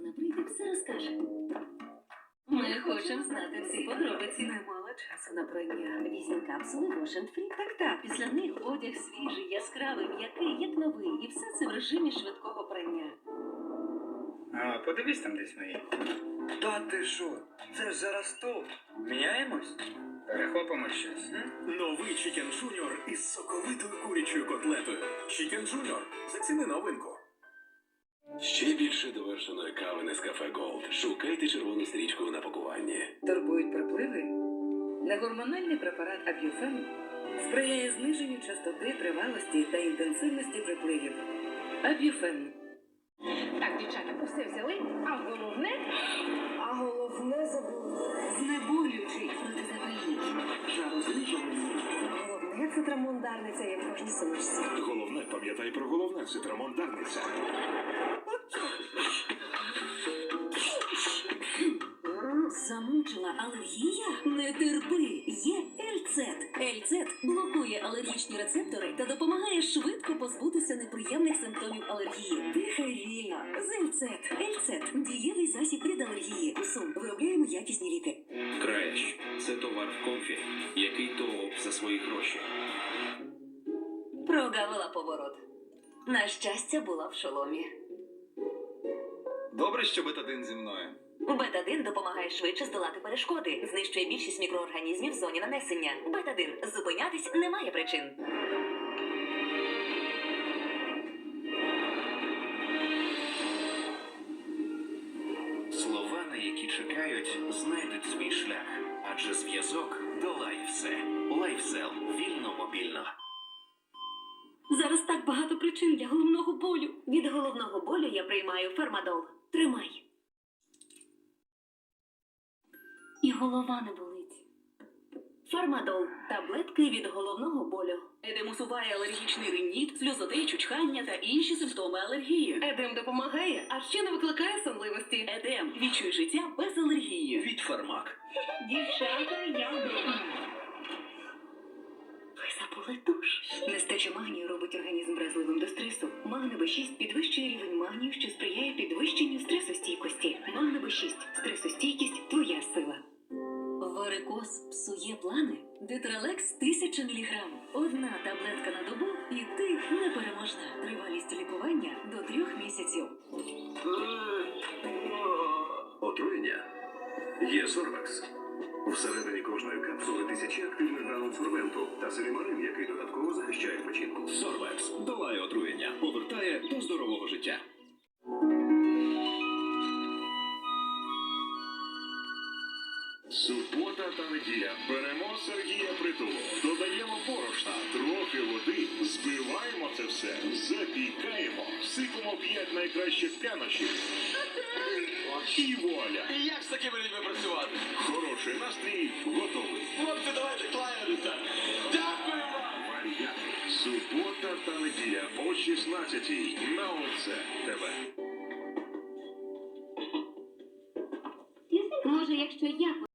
вона прийде, все розкаже. Ми хочемо знати всі подробиці. Немало часу на прання. Вісім капсули Free. Так, так, після них одяг свіжий, яскравий, м'який, як новий, і все це в режимі швидкого прання. А, подивись там десь мої. Та ти що? Це ж зараз топ. Міняємось? Перехопимо щось. Новий Чікен Джуніор із соковитою курячою котлетою. Чікен Джуніор. Заціни новинку. Ще більше довершеної кави Нескафе Голд. Шукайте червону стрічку на пакуванні. Турбують припливи? Негормональний препарат Аб'юфен сприяє зниженню частоти, тривалості та інтенсивності припливів. Аб'юфен. Так, дівчата, усе взяли, а головне, А головне забули. Знеболюючий протизапальний. Жарознижуваний. Головне це трамондарниця, як кожній сумочці. Головне, пам'ятай про головне цитрамон Дарниця. Алергія? Не терпи! Є Ельцет. Ельцет блокує алергічні рецептори та допомагає швидко позбутися неприємних симптомів алергії. Дихай вільно з Ельцет. Ельцет дієвий засіб від алергії. Сум виробляємо якісні ліки. Креш це товар в комфі, який торгов за свої гроші. Прогавила поворот. На щастя, була в шоломі. Добре, що бетадин зі мною. Бетадин допомагає швидше здолати перешкоди, знищує більшість мікроорганізмів в зоні нанесення. Бетадин зупинятись немає причин. Слова, на які чекають, знайдуть свій шлях, адже зв'язок долає все. Лайфсел вільно мобільно. Зараз так багато причин для головного болю. Від головного болю я приймаю фармадол. Тримай. І голова не болить. Фармадол таблетки від головного болю. Едем усуває алергічний риніт, сльозотечу, чхання та інші симптоми алергії. Едем допомагає, а ще не викликає сонливості. Едем відчуй життя без алергії. Від фармак. Дівчата, я вдома. Ви забули душ. Нестача магнію робить організм вразливим до стресу. Магне Б6 підвищує рівень магнію, що сприяє підвищенню стресостійкості. Магне Б6 стресостійкість. Варикоз псує плани. Детралекс 1000 мг. Одна таблетка на добу, і ти непереможна. Тривалість лікування до трьох місяців. Отруєння. Є Сорвекс. Всередині кожної капсули тисячі активних гранул та селімарин, який додатково захищає печінку. Сорвекс долає отруєння, повертає до здорового життя. Субота та неділя. Беремо Сергія Притулу, додаємо борошна, трохи води, збиваємо це все, запікаємо, сипемо п'ять найкращих прянощів. І вуаля! Як з такими людьми працювати? Хороший настрій готовий. Хлопці, давайте клаялися. Дякуємо! Варіант. Субота та неділя о 16-й на ОЦ ТВ. Може, якщо я